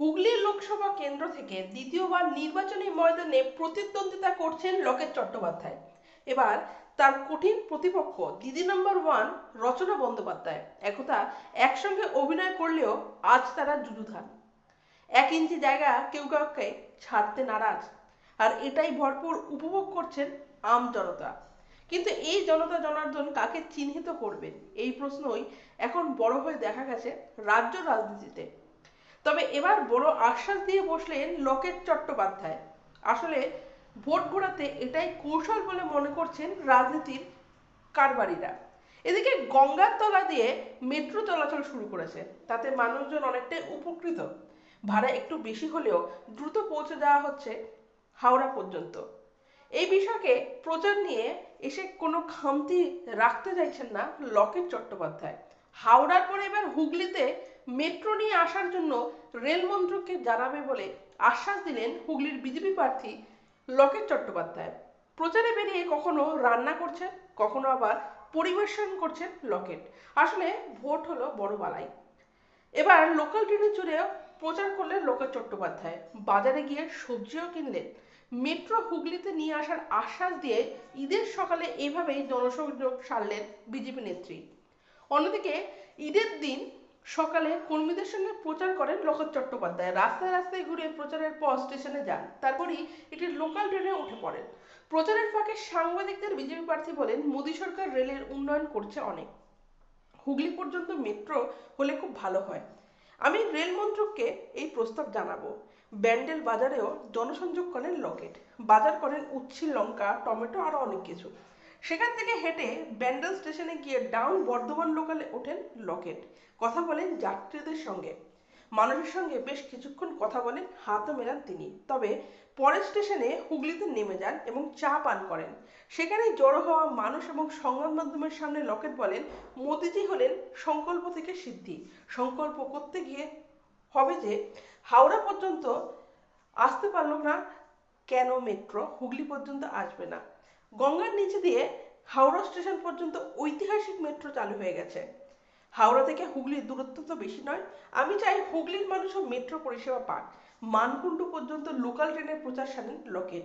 হুগলি লোকসভা কেন্দ্র থেকে দ্বিতীয়বার নির্বাচনী ময়দানে প্রতিদ্বন্দ্বিতা করছেন লোকেশ চট্টোপাধ্যায়। এবার তার কঠিন প্রতিপক্ষ দিদি নম্বর ওয়ান রচনা বন্দ্যোপাধ্যায়। একথা একসঙ্গে অভিনয় করলেও আজ তারা যুযুধান এক ইঞ্চি জায়গা কেউ কাউকে ছাড়তে নারাজ। আর এটাই ভরপুর উপভোগ করছেন আম জনতা। কিন্তু এই জনতা জনার্দন কাকে চিহ্নিত করবেন এই প্রশ্নই এখন বড় হয়ে দেখা গেছে রাজ্য রাজনীতিতে। তবে এবার বড় আশ্বাস দিয়ে বসলেন লকেট চট্টোপাধ্যায়। আসলে ভোট ঘোরাতে এটাই কৌশল বলে মনে করছেন রাজনীতির কারবারিরা। এদিকে গঙ্গার তলা দিয়ে মেট্রো চলাচল শুরু করেছে, তাতে মানুষজন অনেকটাই উপকৃত। ভাড়া একটু বেশি হলেও দ্রুত পৌঁছে দেওয়া হচ্ছে হাওড়া পর্যন্ত। এই বিষয়কে প্রচার নিয়ে এসে কোনো খামতি রাখতে চাইছেন না লকেট চট্টোপাধ্যায়। হাওড়ার পরে এবার হুগলিতে মেট্রো নিয়ে আসার জন্য রেল মন্ত্রককে জানাবে বলে আশ্বাস দিলেন হুগলির বিজেপি প্রার্থী লকেট চট্টোপাধ্যায়। প্রচারে বেরিয়ে কখনো রান্না করছেন, কখনো আবার পরিবেশন করছেন লকেট। আসলে ভোট হলো বড় বালাই। এবার লোকাল ট্রেনে চড়েও প্রচার করলেন লোকেশ চট্টোপাধ্যায়। বাজারে গিয়ে সবজিও কিনলেন। মেট্রো হুগলিতে নিয়ে আসার আশ্বাস দিয়ে ঈদের সকালে এভাবেই জনসংযোগ সারলেন বিজেপি নেত্রী। অন্যদিকে ঈদের দিন সকালে কর্মীদের সঙ্গে প্রচার করেন লোকেশ চট্টোপাধ্যায়। রাস্তায় রাস্তায় ঘুরে প্রচারের পর স্টেশনে যান। তারপরই একটি লোকাল ট্রেনে উঠে পড়েন। প্রচারের ফাঁকে সাংবাদিকদের বিজেপি প্রার্থী বলেন, মোদী সরকার রেলের উন্নয়ন করছে অনেক। হুগলি পর্যন্ত মেট্রো হলে খুব ভালো হয়। আমি রেল মন্ত্রককে এই প্রস্তাব জানাব। ব্যান্ডেল বাজারেও জনসংযোগ করেন লকেট। বাজার করেন উচ্ছি লঙ্কা টমেটো আরও অনেক কিছু। সেখান থেকে হেঁটে ব্যান্ডেল স্টেশনে গিয়ে ডাউন বর্ধমান লোকালে ওঠেন লকেট। কথা বলেন যাত্রীদের সঙ্গে। মানুষের সঙ্গে বেশ কিছুক্ষণ কথা বলেন, হাতও মেলান তিনি। তবে পরের স্টেশনে হুগলিতে নেমে যান এবং চা পান করেন। সেখানে জড়ো হওয়া মানুষ এবং সংবাদ মাধ্যমের সামনে লকেট বলেন, মোদিজি হলেন সংকল্প থেকে সিদ্ধি। সংকল্প করতে গিয়ে হবে যে হাওড়া পর্যন্ত আসতে পারল না কেন মেট্রো? হুগলি পর্যন্ত আসবে না। গঙ্গার নিচে দিয়ে হাওড়া স্টেশন পর্যন্ত ঐতিহাসিক মেট্রো চালু হয়ে গেছে। হাওড়া থেকে হুগলির দূরত্ব তো বেশি নয়। আমি চাই হুগলির মানুষও মেট্রো পরিষেবা পাক। মানকুণ্ডু পর্যন্ত লোকাল ট্রেনের প্রচার সারেন লকেট।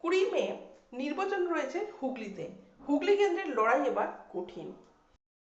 কুড়ি মে নির্বাচন রয়েছে হুগলিতে। হুগলি কেন্দ্রের লড়াই এবার কঠিন।